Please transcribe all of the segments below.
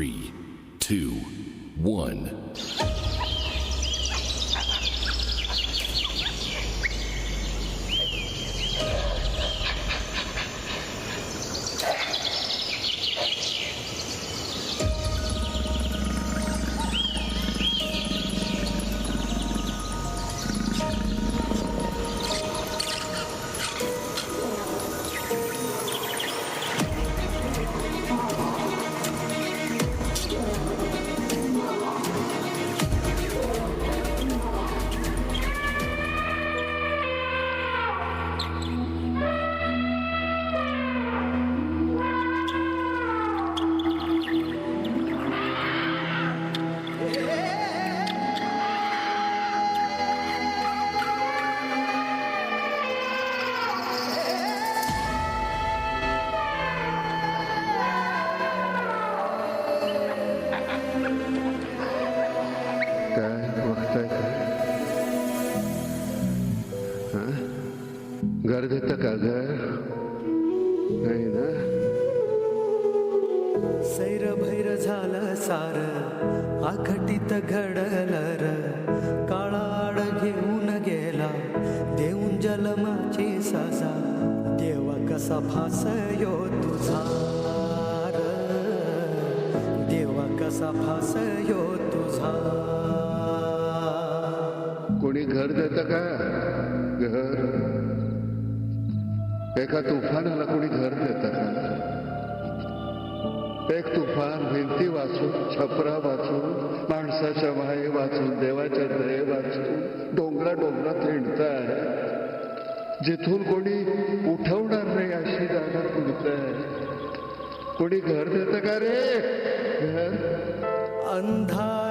Three, two, one. घर देतं का घर नाही ना? सैर भैर झालं सार आखटीत घडलं काळाड घेऊन गेला देऊन जलमाची सजा. देवा कसा फासयो तुझा र. देवा कसा फासयो तुझा कोणी घर देतं का घर. एका तुफानाला कोणी घर देतं का एक तुफान भिंती वाचून छपरा वाचून माणसाच्या माये वाचून देवाच्या दये वाचून डोंगरा डोंगरात हिंडत आहे. जिथून कोणी उठवणार नाही अशी जागा तुमत आहे. कोणी घर देतं का रे? घर? अंधार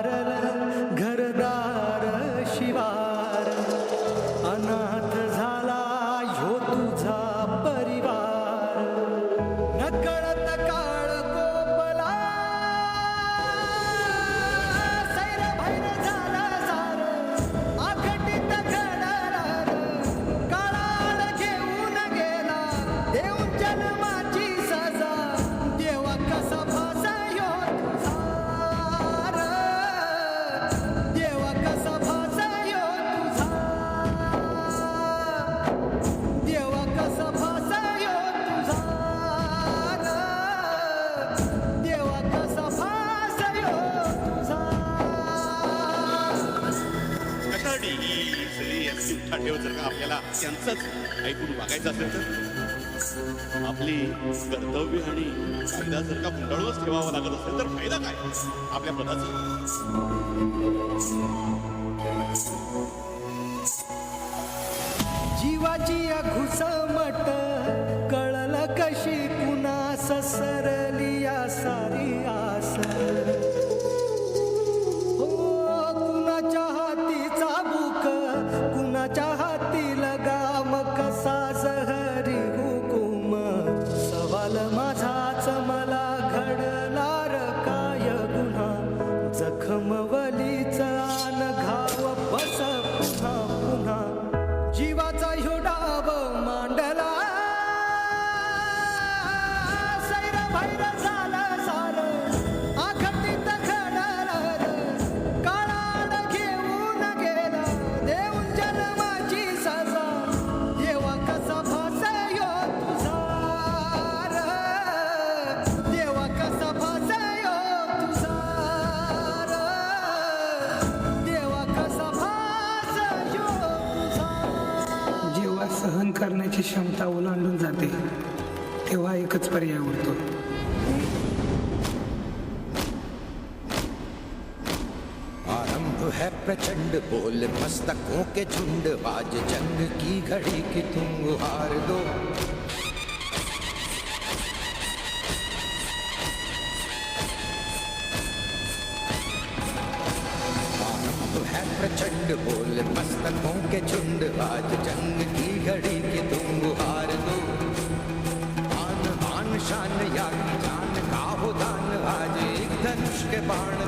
त्यांचंच ऐकून वागायचं असेल तर? आपली कर्तव्य आणि कायदा जर का गुंडाळूनच ठेवावा लागत असेल तर फायदा काय? आपल्या पदाचा जीवाची या घुसमट कळलं कशी पुन्हा सरली जखमवलीचा अनघा सहन करण्याची क्षमता ओलांडून जाते तेव्हा एकच पर्याय उरतो. आरंभ है प्रचंड बोल मस्तकों के झुंड बाज जंग की घड़ी की तुम हार दो। है प्रचंड बोल मस्तकों के झुंड आज जंग की barn.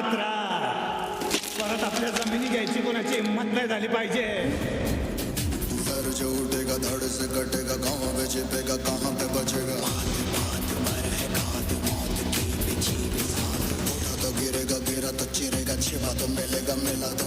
मारत राहा परत आपल्या जमिनी घ्यायची, कोणाची हिंमत नाही झाली पाहिजे. सर जो उठेगा धड़ से कटेगा गाँव में छिपेगा कहाँ पे बचेगा गिरेगा गिरा तो चिरेगा छिपा तो मिलेगा मिला तो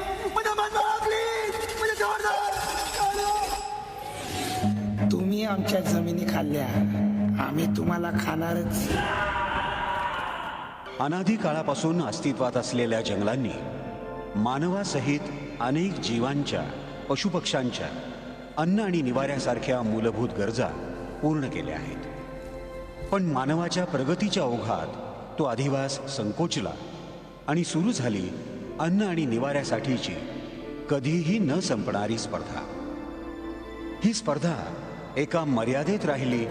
आमच्या जमिनी खाल्ल्या. आम्ही तुम्हाला खाणारच. अनादी काळापासून अस्तित्वात असलेल्या जंगलांनी मानवासहित अनेक जीवांच्या पशुपक्ष्यांच्या अन्न आणि निवाऱ्यासारख्या मूलभूत गरजा पूर्ण केल्या आहेत. पण मानवाच्या प्रगतीच्या ओघात तो अधिवास संकोचला आणि सुरू झाली अन्न आणि निवाऱ्यासाठीची कधीही न संपणारी स्पर्धा. ही स्पर्धा एका मर्यादेत राहिली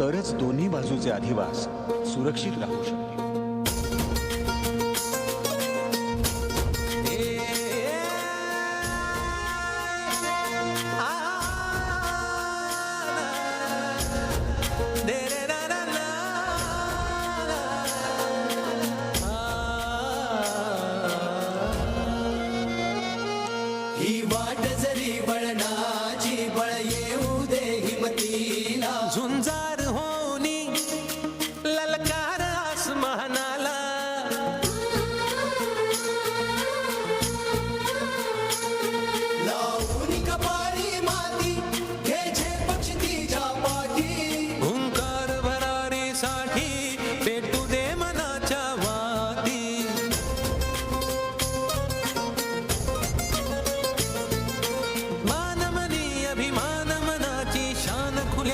तरच दोन्ही बाजूचे अधिवास सुरक्षित राहू शकते ही वाट जरी वळणाची बळ येऊ दे झुंजार होनी ललकार आसमानाला. लावून कपाळी माती घे झेपक्ष तिच्या पाठी. हुंकार भरारीसाठी पेटू